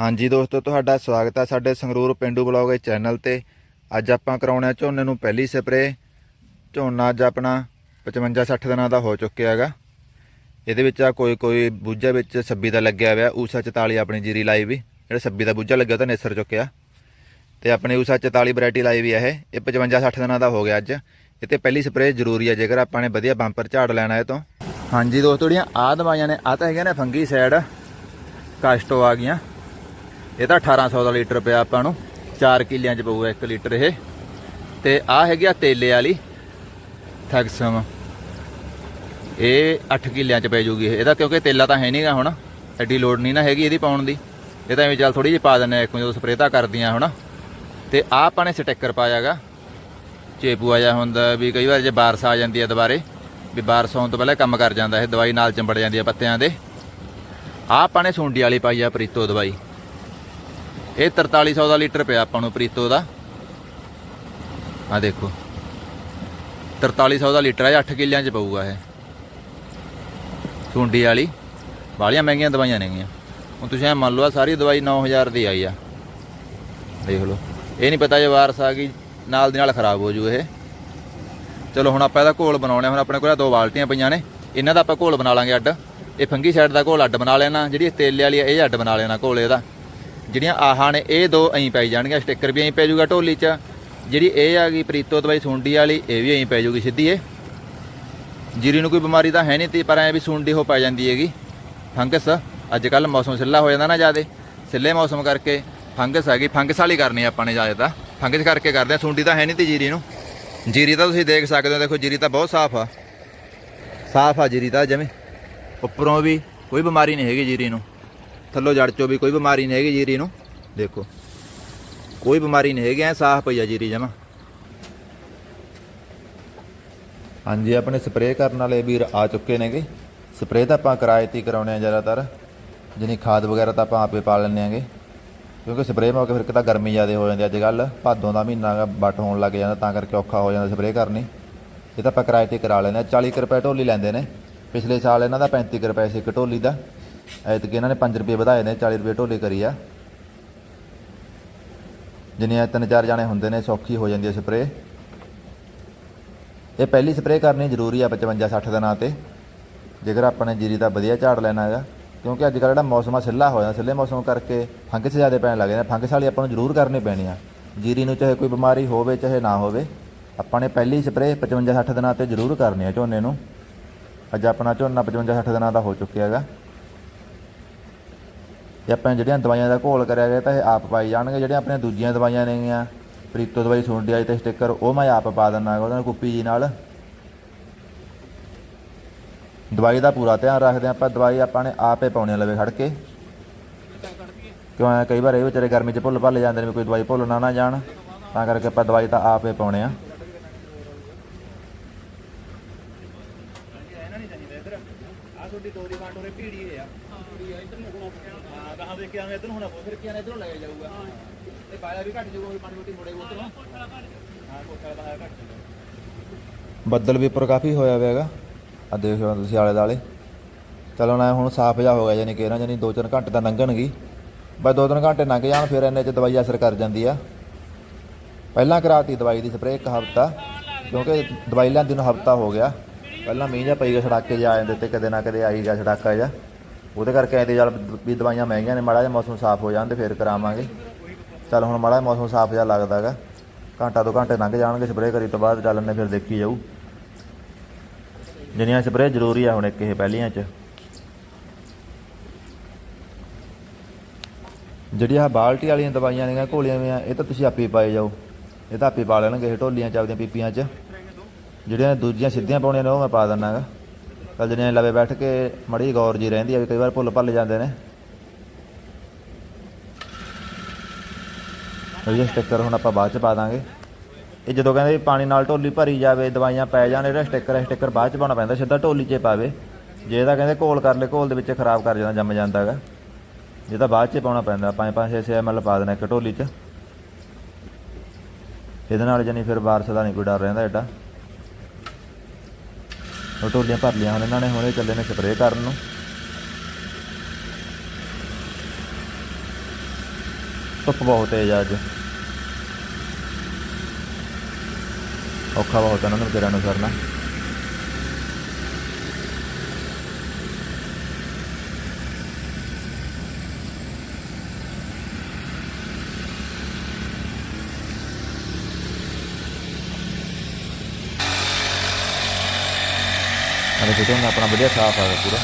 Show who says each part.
Speaker 1: ਹਾਂਜੀ ਦੋਸਤੋ, ਤੁਹਾਡਾ ਸਵਾਗਤ ਹੈ ਸਾਡੇ ਸੰਗਰੂਰ ਪਿੰਡੂ ਬਲੌਗ ਦੇ ਚੈਨਲ ਤੇ। ਅੱਜ ਆਪਾਂ ਕਰਾਉਣਾ ਝੋਨੇ ਨੂੰ ਪਹਿਲੀ ਸਪਰੇ ਝੋਨਾ ਅੱਜ ਆਪਣਾ 55 60 ਦਿਨਾਂ ਦਾ ਹੋ ਚੁੱਕਿਆ ਹੈਗਾ। ਇਹਦੇ ਵਿੱਚ ਆ ਕੋਈ ਕੋਈ ਬੂਝਾ ਵਿੱਚ 26 ਦਾ ਲੱਗਿਆ ਹੋਇਆ, ਊਸਾ 44 ਆਪਣੀ ਜੀਰੀ ਲਾਈ ਵੀ। ਜਿਹੜਾ 26 ਦਾ ਬੂਝਾ ਲੱਗਿਆ ਤਾਂ ਨੇਸਰ ਚੁੱਕਿਆ। ਤੇ ਆਪਣੀ ਊਸਾ 44 ਵੈਰਾਈਟੀ ਲਾਈ ਵੀ ਆ ਇਹ। ਇਹ 55 60 ਦਿਨਾਂ ਦਾ ਹੋ ਗਿਆ ਅੱਜ। ਇਹ ਤੇ ਪਹਿਲੀ ਸਪਰੇ ਜ਼ਰੂਰੀ ਹੈ ਜੇਕਰ ਆਪਾਂ ਨੇ ਵਧੀਆ ਬੰਪਰ ਝਾੜ ਲੈਣਾ ਇਹ ਤੋਂ। ਹਾਂਜੀ ਦੋਸਤੋ, ਜਿਹੜੀਆਂ ਆ ਦਵਾਈਆਂ ਨੇ ਆ ਤਾਂ ਹੈਗੀਆਂ ਨੇ ਫੰਗੀ ਸਾਈਡ। ਕਾਸਟੋ ਆ ਗਈਆਂ। ਇਹ ਤਾਂ 1800 ਦਾ ਲੀਟਰ ਪਿਆ ਆਪਾਂ ਨੂੰ। 4 ਕਿੱਲਿਆਂ ਚ ਪਊਗਾ 1 ਲੀਟਰ ਇਹ। ਤੇ ਆ ਹੈਗੀ ਆ ਤੇਲੇ ਵਾਲੀ। ਥੈਕਸਮ ਇਹ 8 ਕਿੱਲਿਆਂ ਚ ਪੈ ਜੂਗੀ ਇਹਦਾ ਕਿਉਂਕਿ ਤੇਲਾ ਤਾਂ ਹੈ ਨਹੀਂਗਾ ਹੁਣ। ਐਡੀ ਲੋਡ ਨਹੀਂ ਨਾ ਹੈਗੀ ਇਹਦੀ ਪਾਉਣ ਦੀ। ਇਹ ਤਾਂ ਐਵੇਂ ਚੱਲ ਥੋੜੀ ਜਿਹੀ ਪਾ ਦਿੰਨੇ ਆ ਇੱਕ ਜਦੋਂ ਸਪਰੇਅ ਤਾਂ ਕਰਦੀਆਂ ਹੁਣ। ਤੇ ਆ ਆਪਾਂ ਨੇ ਸਟicker ਪਾਇਆਗਾ। ਚੇਪੂ ਆ ਜਾ ਹੁੰਦਾ ਵੀ ਕਈ ਵਾਰ ਜੇ ਬਾਰਸ ਆ ਜਾਂਦੀ ਹੈ ਦੁਬਾਰੇ, ਵੀ ਬਾਰਸ ਆਉਣ ਤੋਂ ਪਹਿਲਾਂ ਕੰਮ ਕਰ ਜਾਂਦਾ। ਇਹ ਦਵਾਈ ਨਾਲ ਚੰਬੜ ਜਾਂਦੀ ਹੈ ਪੱਤਿਆਂ ਦੇ। ਆ ਆਪਾਂ ਨੇ ਸੁੰਡੀ ਵਾਲੀ ਪਾਈ ਆ ਪ੍ਰੀਤੋ ਦਵਾਈ। ਇਹ 4300 ਦਾ ਲੀਟਰ ਪਿਆ ਆਪਾਂ ਨੂੰ ਪ੍ਰੀਤੋ ਦਾ। ਆ ਦੇਖੋ। 4300 ਦਾ ਲੀਟਰ ਹੈ 8 ਕਿੱਲਿਆਂ ਚ ਪਊਗਾ ਇਹ। ਸੁੰਡੀ ਵਾਲੀ। ਬਾਲੀਆਂ ਮਹਿੰਗੀਆਂ ਦਵਾਈਆਂ ਨੇਗੀਆਂ। ਹੁਣ ਤੁਸੀਂ ਐ ਮੰਨ ਲਓ ਆ ਸਾਰੀ ਦਵਾਈ 9000 ਦੀ ਆਈ ਆ। ਦੇਖ ਲਓ। ਇਹ ਨਹੀਂ ਪਤਾ ਜੇ ਵਾਰਸ ਆ ਗਈ, ਨਾਲ ਦੀ ਨਾਲ ਖਰਾਬ ਹੋ ਜੂ ਇਹ। ਚਲੋ, ਹੁਣ ਆਪਾਂ ਇਹਦਾ ਘੋਲ ਬਣਾਉਣੇ। ਆ। ਹੁਣ ਆਪਣੇ ਕੋਲ ਦੋ ਬਾਲਟੀਆਂ ਪਈਆਂ ਨੇ। ਇਹਨਾਂ ਦਾ ਆਪਾਂ ਘੋਲ ਬਣਾ ਲਾਂਗੇ ਅੱਡ। ਇਹ ਫੰਗੀ ਸਾਈਡ ਦਾ ਘੋਲ ਅੱਡ ਬਣਾ ਲੈਣਾ। ਜਿਹੜੀ ਤੇਲੇ ਵਾਲੀ ਆ, ਇਹ ਅੱਡ ਬਣਾ ਲੈਣਾ ਘੋਲ ਇਹਦਾ ਜਿਹੜੀਆਂ ਆਹਾਂ ਨੇ, ਇਹ ਦੋ ਐਂ ਪੈ ਜਾਣਗੀਆਂ ਸਟicker ਵੀ ਐਂ ਪੈ ਜਾਊਗਾ ਢੋਲੀ 'ਚ। ਜਿਹੜੀ ਇਹ ਆ ਗਈ ਪ੍ਰੀਤੋ ਦਵਾਈ ਸੁੰਡੀ ਵਾਲੀ, ਇਹ ਵੀ ਐਂ ਪੈ ਜਾਊਗੀ ਸਿੱਧੀ ਇਹ। ਜੀਰੀ ਨੂੰ ਕੋਈ ਬਿਮਾਰੀ ਤਾਂ ਹੈ ਨਹੀਂ ਤੀ, ਪਰ ਐ ਵੀ ਸੁੰਡੀ ਹੋ ਪੈ ਜਾਂਦੀ ਹੈਗੀ। ਫੰਗਸ, ਅੱਜ ਕੱਲ ਮੌਸਮ ਸਿੱਲਾ ਹੋ ਜਾਂਦਾ ਨਾ ਜਿਆਦੇ। ਸਿੱਲੇ ਮੌਸਮ ਕਰਕੇ ਫੰਗਸ ਹੈਗੀ, ਫੰਗਸ ਵਾਲੀ ਕਰਨੀ ਆਪਾਂ ਨੇ ਜ਼ਿਆਦਾ ਤਾਂ। ਫੰਗਸ ਕਰਕੇ ਕਰਦੇ ਆ, ਸੁੰਡੀ ਤਾਂ ਹੈ ਨਹੀਂ ਤੀ ਜੀਰੀ ਨੂੰ। ਜੀਰੀ ਤਾਂ ਤੁਸੀਂ ਦੇਖ ਸਕਦੇ ਹੋ, ਦੇਖੋ ਜੀਰੀ ਤਾਂ ਬਹੁਤ ਸਾਫ਼ ਆ। ਸਾਫ਼ ਆ ਜੀਰੀ ਤਾਂ ਜਿਵੇਂ ਉੱਪਰੋਂ ਵੀ ਕੋਈ ਬਿਮਾਰੀ ਨਹੀਂ ਹੈਗੀ ਜੀਰੀ ਨੂੰ। ਥੱਲੋ ਜੜ ਚੋਂ ਵੀ ਕੋਈ ਬਿਮਾਰੀ ਨਹੀਂ ਹੈਗੀ ਜੀਰੀ ਨੂੰ। ਦੇਖੋ, ਕੋਈ ਬਿਮਾਰੀ ਨਹੀਂ ਹੈਗੀ, ਐ ਸਾਫ਼ ਪਈ ਆ ਜੀਰੀ ਜਮਾ। ਹਾਂਜੀ, ਆਪਣੇ ਸਪਰੇਅ ਕਰਨ ਵਾਲੇ ਵੀਰ ਆ ਚੁੱਕੇ ਨੇਗੇ। ਸਪਰੇਅ ਤਾਂ ਆਪਾਂ ਕਿਰਾਏ ਤੇ ਹੀ ਕਰਾਉਣੇ ਆ ਜ਼ਿਆਦਾਤਰ। ਜਿਹਨੀ ਖਾਦ ਵਗੈਰਾ ਤਾਂ ਆਪਾਂ ਆਪੇ ਪਾ ਲੈਂਦੇ ਆਂਗੇ। ਕਿਉਂਕਿ ਸਪਰੇਅ ਮੌਕੇ ਫਿਰ ਕਿਤਾ ਗਰਮੀ ਜ਼ਿਆਦਾ ਹੋ ਜਾਂਦੀ ਅੱਜ ਕੱਲ ਭਾਦੋਂ ਦਾ ਮਹੀਨਾ ਗਾ ਬੱਟ ਹੋਣ ਲੱਗ ਜਾਂਦਾ, ਤਾਂ ਕਰਕੇ ਔਖਾ ਹੋ ਜਾਂਦਾ ਸਪਰੇਅ ਕਰਨੀ। ਇਹ ਤਾਂ ਆਪਾਂ ਕਿਰਾਏ ਤੇ ਕਰਾ ਲੈਂਦੇ ਆ। 40 ਕੁ ਰੁਪਏ ਢੋਲੀ ਲੈਂਦੇ ਨੇ। ਪਿਛਲੇ ਸਾਲ ਇਹਨਾਂ ਦਾ 35 ਕੁ ਰੁਪਏ ਸੀ ਇੱਕ ਢੋਲੀ ਦਾ। ਐਤਕੀ ਇਹਨਾਂ ਨੇ 5 ਰੁਪਏ ਵਧਾਏ ਨੇ 40 ਰੁਪਏ ਢੋਲੀ ਕਰੀ ਆ। ਜਿੰਨੇ ਤਿੰਨ ਚਾਰ ਜਾਣੇ ਹੁੰਦੇ ਨੇ, ਸੌਖੀ ਹੋ ਜਾਂਦੀ ਹੈ ਸਪਰੇਅ। ਇਹ ਪਹਿਲੀ ਸਪਰੇਅ ਕਰਨੀ ਜ਼ਰੂਰੀ ਆ 55 60 ਦਿਨਾਂ ਤੇ। ਜੇਕਰ ਆਪਾਂ ਨੇ ਜੀਰੀ ਦਾ ਵਧੀਆ ਝਾੜ ਲੈਣਾ ਹੈਗਾ, ਕਿਉਂਕਿ ਅੱਜ ਕੱਲ੍ਹ ਜਿਹੜਾ ਮੌਸਮ ਆ, ਸਿੱਲਾ ਹੋ ਜਾਂਦਾ ਸਿੱਲੇ ਮੌਸਮ ਕਰਕੇ ਫੰਗਸ ਜ਼ਿਆਦਾ ਪੈਣ ਲੱਗ ਜਾਂਦੇ ਫੰਗਸ ਵਾਲੀ ਆਪਾਂ ਨੂੰ ਜ਼ਰੂਰ ਕਰਨੀ ਪੈਣੀ ਆ। ਜੀਰੀ ਨੂੰ ਚਾਹੇ ਕੋਈ ਬਿਮਾਰੀ ਹੋਵੇ, ਚਾਹੇ ਨਾ ਹੋਵੇ, ਆਪਾਂ ਨੇ ਪਹਿਲੀ ਸਪਰੇਅ 55 60 ਦਿਨਾਂ ਤੇ ਜ਼ਰੂਰ ਕਰਨੀ ਆ ਝੋਨੇ ਨੂੰ। ਅੱਜ ਆਪਣਾ ਝੋਨਾ 55 60 ਦਿਨਾਂ ਦਾ ਹੋ ਚੁੱਕਿਆ ਹੈਗਾ। ਇਹ ਆਪਾਂ ਜਿਹੜੀਆਂ ਦਵਾਈਆਂ ਦਾ ਘੋਲ ਕਰਿਆ ਗਿਆ ਤਾਂ ਇਹ ਆਪ ਪਾਈ ਜਾਣਗੇ, ਜਿਹੜੀਆਂ ਆਪਣੀਆਂ ਦੂਜੀਆਂ ਦਵਾਈਆਂ ਨੇਗੀਆਂ, ਪ੍ਰੀਤੋ ਦਵਾਈ ਸੁੰਡੀ ਆਈ ਤੇ ਸਟicker ਉਹ ਮੈਂ ਆਪ ਪਾ ਦਿੰਦਾ ਉਹਨਾਂ ਉਹਦੇ ਕੁੱਪੀ ਜੀ ਨਾਲ। ਦਵਾਈ ਦਾ ਪੂਰਾ ਧਿਆਨ ਰੱਖਦੇ ਹਾਂ ਆਪਾਂ, ਦਵਾਈ ਆਪਾਂ ਨੇ ਆਪੇ ਪਾਉਣੀ ਲਵੇ ਖੜ ਕੇ। ਕਿਉਂ ਐ ਕਈ ਵਾਰ ਇਹ ਵਿਚਾਰੇ ਗਰਮੀ 'ਚ ਭੁੱਲ ਭੱਲ ਜਾਂਦੇ ਨੇ ਵੀ ਕੋਈ ਦਵਾਈ ਭੁੱਲ ਨਾ ਨਾ ਜਾਣ, ਤਾਂ ਕਰਕੇ ਆਪਾਂ ਦਵਾਈ ਤਾਂ ਆਪੇ ਪਾਉਣੇ ਆ।
Speaker 2: ਆ ਤੁਹਾਡੀ ਦੋ ਦੀ ਵਾਂਟ ਉਰੇ ਭੀੜੀ ਹੋਇਆ ਭੀੜੀ ਆ ਇੱਧਰ ਨੂੰ ਹੋਣਾ ਹਾਂ ਗਾਹਾਂ ਦੇ ਕੇ ਆਵੇਂ ਇੱਧਰ ਨੂੰ ਹੋਣਾ ਪਊ ਫਿਰ ਕੀ ਆਣਾ ਇੱਧਰੋਂ ਲੈ ਜਾਊਗਾ। ਤੇ ਬਾਇਆ ਵੀ ਘੱਟ ਜਾਊਗਾ ਪਾਣੀ ਰੋਟੀ ਮੋੜੇ ਉਧਰੋਂ ਹਾਂ ਕੋਠਾ ਦਾ ਬਾਇਆ ਘੱਟ ਜਾਊਗਾ।
Speaker 1: ਬੱਦਲ ਵੀ ਉੱਪਰ ਕਾਫੀ ਹੋਇਆ ਹੋਇਆ ਹੈਗਾ। ਆ ਦੇਖੋ ਤੁਸੀਂ ਆਲੇ ਦਾਲੇ ਚਲੋ ਨਾ ਹੁਣ ਸਾਫ਼ ਜਾ ਹੋ ਗਿਆ ਯਾਨੀ ਕਿ ਇਹਨਾਂ ਜਾਨੀ 2-4 ਘੰਟੇ ਤਾਂ ਲੰਘਣਗੀ ਬਸ 2-3 ਘੰਟੇ ਲੰਘ ਜਾਣ ਫਿਰ ਇੰਨੇ ਚ ਦਵਾਈ ਅਸਰ ਕਰ ਜਾਂਦੀ ਆ। ਪਹਿਲਾਂ ਕਰਾਤੀ ਦਵਾਈ ਦੀ ਸਪਰੇਅ ਇੱਕ ਹਫ਼ਤਾ ਕਿਉਂਕਿ ਦਵਾਈ ਲੈਂਦੀ ਨੂੰ ਹਫ਼ਤਾ ਹੋ ਗਿਆ। ਪਹਿਲਾਂ ਮੀਂਹ ਜਾਂ ਪਈ ਗਿਆ ਛੜਾਕੇ ਜਾ ਜਾਂਦੇ ਤੇ ਕਦੇ ਨਾ ਕਦੇ ਆਈ ਗਿਆ ਛੜਾਕਾ ਜਾ ਉਹਦੇ ਕਰਕੇ ਐਦੇ ਜਲ ਵੀ ਦਵਾਈਆਂ ਮਹਿੰਗੀਆਂ ਨੇ, ਮਾੜਾ ਜਿਹਾ ਮੌਸਮ ਸਾਫ਼ ਹੋ ਜਾਣ ਤੇ ਫਿਰ ਕਰਾਵਾਂਗੇ। ਚੱਲ ਹੁਣ ਮਾੜਾ ਜਿਹਾ ਮੌਸਮ ਸਾਫ਼ ਜਿਹਾ ਲੱਗਦਾ ਹੈਗਾ ਘੰਟਾ ਦੋ ਘੰਟੇ ਲੰਘ ਜਾਣਗੇ, ਸਪਰੇਅ ਕਰੀ ਤੋਂ ਬਾਅਦ ਚੱਲਣੇ ਫਿਰ ਦੇਖੀ ਜਾਊ। ਜਿੰਨੀਆਂ ਸਪਰੇਅ ਜ਼ਰੂਰੀ ਆ ਹੁਣ ਇੱਕ ਇਹ ਪਹਿਲੀਆਂ ਚ। ਜਿਹੜੀਆਂ ਆਹ ਬਾਲਟੀ ਵਾਲੀਆਂ ਦਵਾਈਆਂ ਨੇਗੀਆਂ, ਘੋਲੀਆਂ ਵੀਆਂ ਇਹ ਤਾਂ ਤੁਸੀਂ ਆਪੇ ਪਾਏ ਜਾਓ। ਇਹ ਤਾਂ ਆਪੇ ਪਾ ਲੈਣਗੇ ਢੋਲੀਆਂ ਚ, ਆਪਦੀਆਂ ਪੀਪੀਆਂ ਚ। ਜਿਹੜੀਆਂ ਦੂਜੀਆਂ ਸਿੱਧੀਆਂ ਪਾਉਣੀਆਂ ਨੇ ਉਹ ਮੈਂ ਪਾ ਦਿੰਦਾ ਗਾ ਤਾਂ ਜਿਹੜੀਆਂ ਲਵੇ ਬੈਠ ਕੇ ਮੜੀ ਗੌਰ ਜੀ ਰਹਿੰਦੀ ਆ ਵੀ ਕਈ ਵਾਰ ਭੁੱਲ ਭੱਲ ਜਾਂਦੇ ਨੇ। ਇਹ ਸਟicker ਹੁਣ ਆਪਾਂ ਬਾਅਦ ਚ ਪਾ ਦਾਂਗੇ। ਇਹ ਜਦੋਂ ਕਹਿੰਦੇ ਪਾਣੀ ਨਾਲ ਢੋਲੀ ਭਰੀ ਜਾਵੇ, ਦਵਾਈਆਂ ਪੈ ਜਾਣ, ਇਹਦਾ ਸਟicker ਹੈ ਸਟicker ਬਾਅਦ ਚ ਪਾਉਣਾ ਪੈਂਦਾ, ਸਿੱਧਾ ਢੋਲੀ 'ਚ ਪਾਵੇ। ਜੇ ਇਹਦਾ ਕਹਿੰਦੇ ਘੋਲ ਕਰ ਲੈ, ਘੋਲ ਦੇ ਵਿੱਚ ਖਰਾਬ ਕਰ ਜਾਂਦਾ, ਜੰਮ ਜਾਂਦਾ ਹੈਗਾ ਜੇ ਤਾਂ ਬਾਅਦ ਚ ਪਾਉਣਾ ਪੈਂਦਾ 5-5 6 ml ਪਾ ਦੇਣਾ ਇੱਕ ਢੋਲੀ 'ਚ। ਇਹਦੇ ਨਾਲ ਜਾਨੀ ਫਿਰ ਬਾਰਸ ਦਾ ਨਹੀਂ ਕੋਈ ਡਰ ਰਹਿੰਦਾ ਏਡਾ। ਉਹ ਢੋਲੀਆਂ ਭਰ ਲਈਆਂ ਹੁਣ ਇਹਨਾਂ ਨੇ, ਹੁਣੇ ਚੱਲੇ ਨੇ ਸਪਰੇਅ ਕਰਨ ਨੂੰ। ਧੁੱਪ ਬਹੁਤ ਤੇਜ਼ ਆ ਅੱਜ। ਔਖਾ ਬਹੁਤ ਇਹਨਾਂ ਨੂੰ ਵਿਚਾਰਿਆਂ ਨੂੰ ਸਰਨਾ। ਅਰੇ ਦੇਖੋ ਨਾ ਆਪਣਾ ਵਧੀਆ ਸਾਫ਼ ਆ ਗਿਆ ਪੂਰਾ